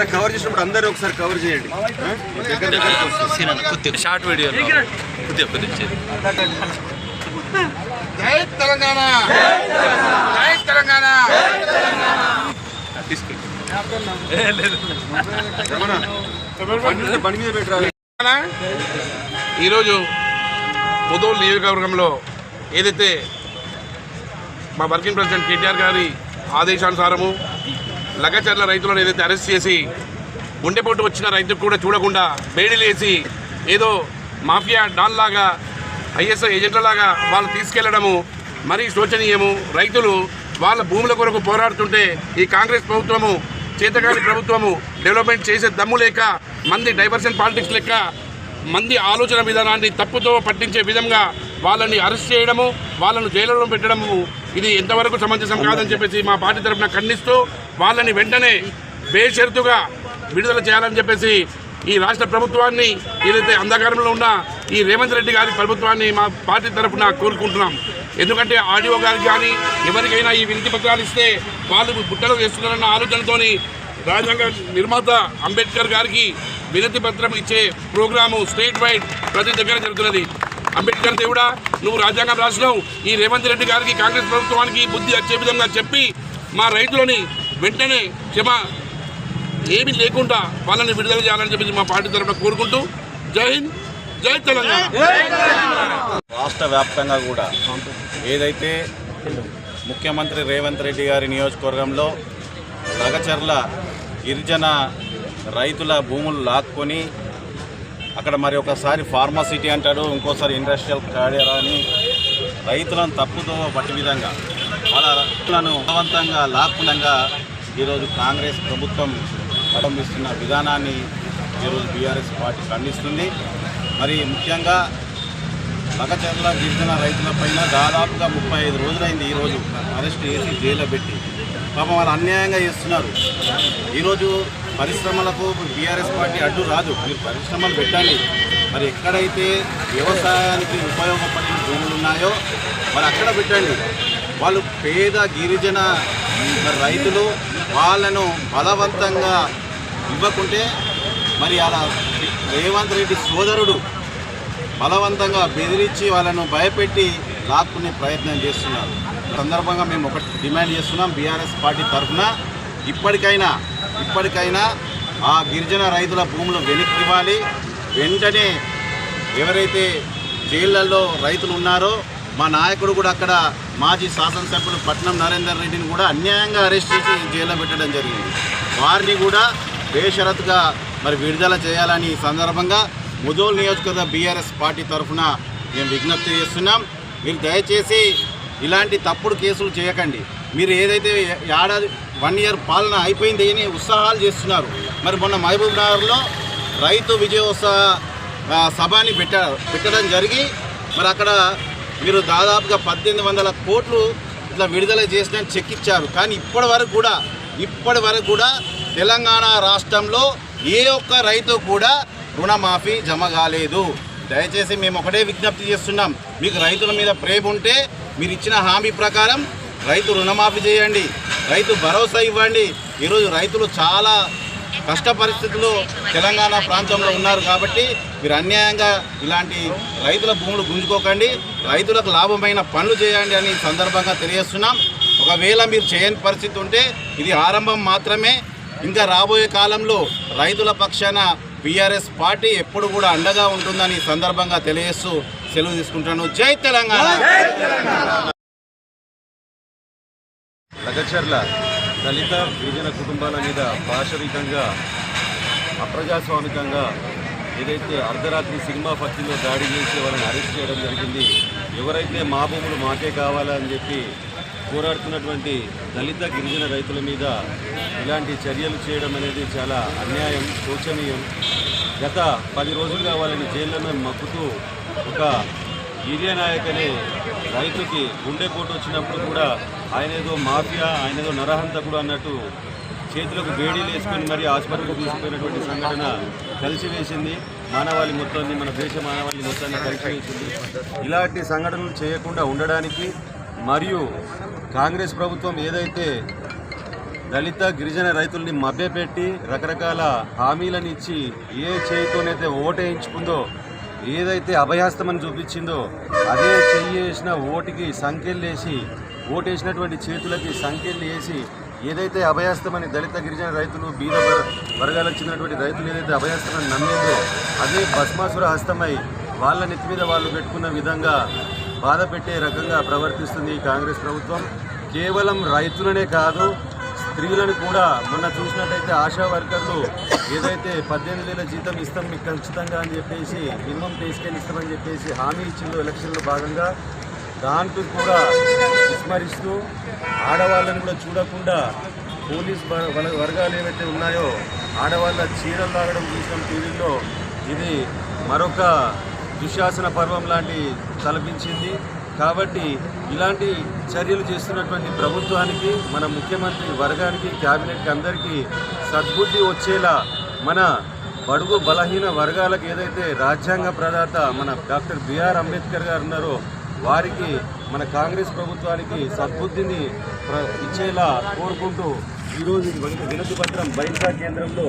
ఒకసారి కవర్ చేసినప్పుడు అందరూ ఒకసారి కవర్ చేయండి? దగ్గర షార్ట్ జై తెలంగాణ. జై తెలంగాణ. రమణ, బండి మీద- పెట్టరాలి ఈరోజు పొదోలు నియోజకవర్గంలో ఏదైతే మా వర్కింగ్ ప్రెసిడెంట్ కేటీఆర్ గారి ఆదేశానుసారము లగచర్ల రైతులను ఏదైతే అరెస్ట్ చేసి గుండెపోటు వచ్చిన రైతుకు కూడా చూడకుండా బేడీలేసి ఏదో మాఫియా డాన్ లాగా ఐఎస్ఐ ఏజెంట్లలాగా వాళ్ళు తీసుకెళ్ళడము మరీ శోచనీయము. రైతులు వాళ్ళ భూముల కొరకు పోరాడుతుంటే ఈ కాంగ్రెస్ ప్రభుత్వము చేతగాని ప్రభుత్వము డెవలప్మెంట్ చేసే దమ్ము లేక మంది డైవర్షన్ పాలిటిక్స్ లెక్క మంది ఆలోచన విధానాన్ని తప్పుతో పట్టించే విధంగా వాళ్ళని అరెస్ట్ చేయడము వాళ్ళను జైలులో పెట్టడము ఇది ఎంతవరకు సమంజసం కాదని చెప్పేసి మా పార్టీ తరఫున ఖండిస్తూ వాళ్ళని వెంటనే బేషరతుగా విడుదల చేయాలని చెప్పేసి ఈ రాష్ట్ర ప్రభుత్వాన్ని ఏదైతే అంధకారంలో ఉన్న ఈ రేవంత్ రెడ్డి గారి ప్రభుత్వాన్ని మా పార్టీ తరఫున కోరుకుంటున్నాం. ఎందుకంటే ఆడియో గారికి కానీ ఎవరికైనా ఈ వినతి పత్రాలు ఇస్తే వాళ్ళు బుట్టలు వేస్తున్నారన్న ఆలోచనతోని రాజ్యాంగ నిర్మాత అంబేద్కర్ గారికి వినతి పత్రం ఇచ్చే ప్రోగ్రాము స్టేట్ వైడ్ ప్రతి దగ్గర జరుగుతున్నది. అంబేద్కర్ దేవుడా నువ్వు రాజ్యాంగం రాసినావు. ఈ రేవంత్ రెడ్డి గారికి కాంగ్రెస్ ప్రభుత్వానికి బుద్ధి వచ్చే విధంగా చెప్పి మా రైతులని వెంటనే క్షమ ఏమీ లేకుండా వాళ్ళని విడుదల చేయాలని చెప్పి మా పార్టీ తరఫున కోరుకుంటూ జై హింద్ జై తెలంగాణ. రాష్ట్ర వ్యాప్తంగా కూడా ఏదైతే ముఖ్యమంత్రి రేవంత్ రెడ్డి గారి నియోజకవర్గంలో నగచర్ల గిరిజన రైతుల భూములు లాక్కొని అక్కడ మరి ఒకసారి ఫార్మాసిటీ అంటాడు ఇంకోసారి ఇండస్ట్రియల్ కాడేరా అని రైతులను తప్పుతో పట్టి విధంగా వాళ్ళ రైతులను బలవంతంగా లాక్కుండా ఈరోజు కాంగ్రెస్ ప్రభుత్వం అవలంబిస్తున్న విధానాన్ని ఈరోజు బీఆర్ఎస్ పార్టీ ఖండిస్తుంది. మరి ముఖ్యంగా లగచర్ల గిరిజన రైతులపైన దాదాపుగా ముప్పై ఐదు రోజులైంది. ఈరోజు అరెస్ట్ చేసి జైల్లో పెట్టి పాపం వాళ్ళు అన్యాయంగా చేస్తున్నారు. ఈరోజు పరిశ్రమలకు బీఆర్ఎస్ పార్టీ అడ్డు రాదు. మీరు పరిశ్రమలు పెట్టండి. మరి ఎక్కడైతే వ్యవసాయానికి ఉపయోగపడిన భూములు ఉన్నాయో మరి అక్కడ పెట్టండి. వాళ్ళు పేద గిరిజన రైతులు వాళ్ళను బలవంతంగా ఇవ్వకుంటే మరి అలా రేవంత్ రెడ్డి సోదరుడు బలవంతంగా బెదిరించి వాళ్ళను భయపెట్టి లాక్కునే ప్రయత్నం చేస్తున్నారు. సందర్భంగా మేము ఒకటి డిమాండ్ చేస్తున్నాం బీఆర్ఎస్ పార్టీ తరఫున. ఇప్పటికైనా ఇప్పటికైనా ఆ గిరిజన రైతుల భూములు వెనక్కి ఇవ్వాలి వెంటనే ఎవరైతే జైళ్ళలో రైతులు ఉన్నారో మా నాయకుడు కూడా అక్కడ మాజీ శాసనసభ్యులు పట్నం నరేందర్ రెడ్డిని కూడా అన్యాయంగా అరెస్ట్ చేసి జైల్లో పెట్టడం జరిగింది. వారిని కూడా బేషరత్గా మరి విడుదల చేయాలని ఈ సందర్భంగా ముదోల్ నియోజకవర్గ బీఆర్ఎస్ పార్టీ తరఫున మేము విజ్ఞప్తి చేస్తున్నాం. మీరు దయచేసి ఇలాంటి తప్పుడు కేసులు చేయకండి. మీరు ఏదైతే ఏడాది వన్ ఇయర్ పాలన అయిపోయింది అని ఉత్సాహాలు చేస్తున్నారు. మరి మొన్న మహబూబ్ నగర్లో రైతు విజయోత్సవ సభాని సభని పెట్ట పెట్టడం జరిగి మరి అక్కడ మీరు దాదాపుగా పద్దెనిమిది వందల కోట్లు ఇట్లా విడుదల చేసిన చెక్ ఇచ్చారు కానీ ఇప్పటి వరకు కూడా ఇప్పటి వరకు కూడా తెలంగాణ రాష్ట్రంలో ఏ ఒక్క రైతు కూడా రుణమాఫీ జమ కాలేదు. దయచేసి మేము ఒకటే విజ్ఞప్తి చేస్తున్నాం. మీకు రైతుల మీద ప్రేమ ఉంటే మీరు ఇచ్చిన హామీ ప్రకారం రైతు రుణమాఫీ చేయండి. రైతు భరోసా ఇవ్వండి. ఈరోజు రైతులు చాలా కష్ట పరిస్థితుల్లో తెలంగాణ ప్రాంతంలో ఉన్నారు కాబట్టి మీరు అన్యాయంగా ఇలాంటి రైతుల భూములు గుంజుకోకండి. రైతులకు లాభమైన పనులు చేయండి అని సందర్భంగా తెలియజేస్తున్నాం. ఒకవేళ మీరు చేయని పరిస్థితి ఉంటే ఇది ఆరంభం మాత్రమే. ఇంకా రాబోయే కాలంలో రైతుల పక్షాన బీఆర్ఎస్ పార్టీ ఎప్పుడు కూడా అండగా ఉంటుందని ఈ సందర్భంగా తెలియజేస్తూ సెలవు తీసుకుంటాను. జై తెలంగాణ! లగచర్ల దళిత గిరిజన కుటుంబాల మీద పాశవికంగా అప్రజాస్వామికంగా ఏదైతే అర్ధరాత్రి సినిమా పత్తిలో దాడి చేసి వాళ్ళని అరెస్ట్ చేయడం జరిగింది ఎవరైతే మా భూములు మాకే కావాలని చెప్పి పోరాడుతున్నటువంటి దళిత గిరిజన రైతుల మీద ఇలాంటి చర్యలు చేయడం అనేది చాలా అన్యాయం శోచనీయం. గత పది రోజులుగా వాళ్ళని జైల్లోనే మక్కుతూ ఒక ఈరియా నాయక్ అనే రైతుకి గుండెపోటు వచ్చినప్పుడు కూడా ఆయన ఏదో మాఫియా ఆయన ఏదో నరహంతకుడు అన్నట్టు చేతులకు వేడీలు వేసుకొని మరి ఆసుపత్రికి తీసుకుపోయినటువంటి సంఘటన కలిసి వేసింది. మానవాళి మొత్తాన్ని మన దేశ మానవాళి మొత్తాన్ని కలిసివేసింది ఇలాంటి సంఘటనలు చేయకుండా ఉండడానికి మరియు కాంగ్రెస్ ప్రభుత్వం ఏదైతే దళిత గిరిజన రైతుల్ని మభ్యపెట్టి రకరకాల హామీలను ఇచ్చి ఏ చేయితోనైతే ఓటేయించుకుందో ఏదైతే అభయాస్తమని చూపించిందో అదే చెయ్యి వేసిన ఓటుకి సంఖ్యలు వేసి ఓటేసినటువంటి చేతులకి సంఖ్యలు వేసి ఏదైతే అభయాస్తమని దళిత గిరిజన రైతులు బీద వర్గాలకు చెందినటువంటి రైతులు ఏదైతే అభయాస్తమని నమ్మిందో అదే భస్మాసుర హస్తమై వాళ్ళ నెత్తి మీద వాళ్ళు పెట్టుకున్న విధంగా బాధ పెట్టే రకంగా ప్రవర్తిస్తుంది ఈ కాంగ్రెస్ ప్రభుత్వం. కేవలం రైతులనే కాదు స్త్రీలను కూడా. మొన్న చూసినట్టయితే ఆశా వర్కర్లు ఏదైతే పద్దెనిమిది వేల జీతం ఇస్తాం మీకు ఖచ్చితంగా అని చెప్పేసి మినిమం పే స్కేల్ ఇస్తామని చెప్పేసి హామీ ఇచ్చిందో ఎలక్షన్లో భాగంగా. దాంట్లో కూడా విస్మరిస్తూ ఆడవాళ్ళని కూడా చూడకుండా పోలీస్ వర్గాలు ఏవైతే ఉన్నాయో ఆడవాళ్ళ చీరలు తాగడం చూసిన టీవీలో. ఇది మరొక దుశాసన పర్వం లాంటి తలపించింది. కాబట్టి ఇలాంటి చర్యలు చేస్తున్నటువంటి ప్రభుత్వానికి మన ముఖ్యమంత్రి వర్గానికి క్యాబినెట్కి అందరికీ సద్బుద్ధి వచ్చేలా మన బడుగు బలహీన వర్గాలకు ఏదైతే రాజ్యాంగ ప్రదాత మన డాక్టర్ బిఆర్ అంబేద్కర్ గారు ఉన్నారో వారికి మన కాంగ్రెస్ ప్రభుత్వానికి సద్బుద్ధిని ప్ర- ఇచ్చేలా కోరుకుంటూ ఈరోజు వినతి పత్రం బైంసా కేంద్రంలో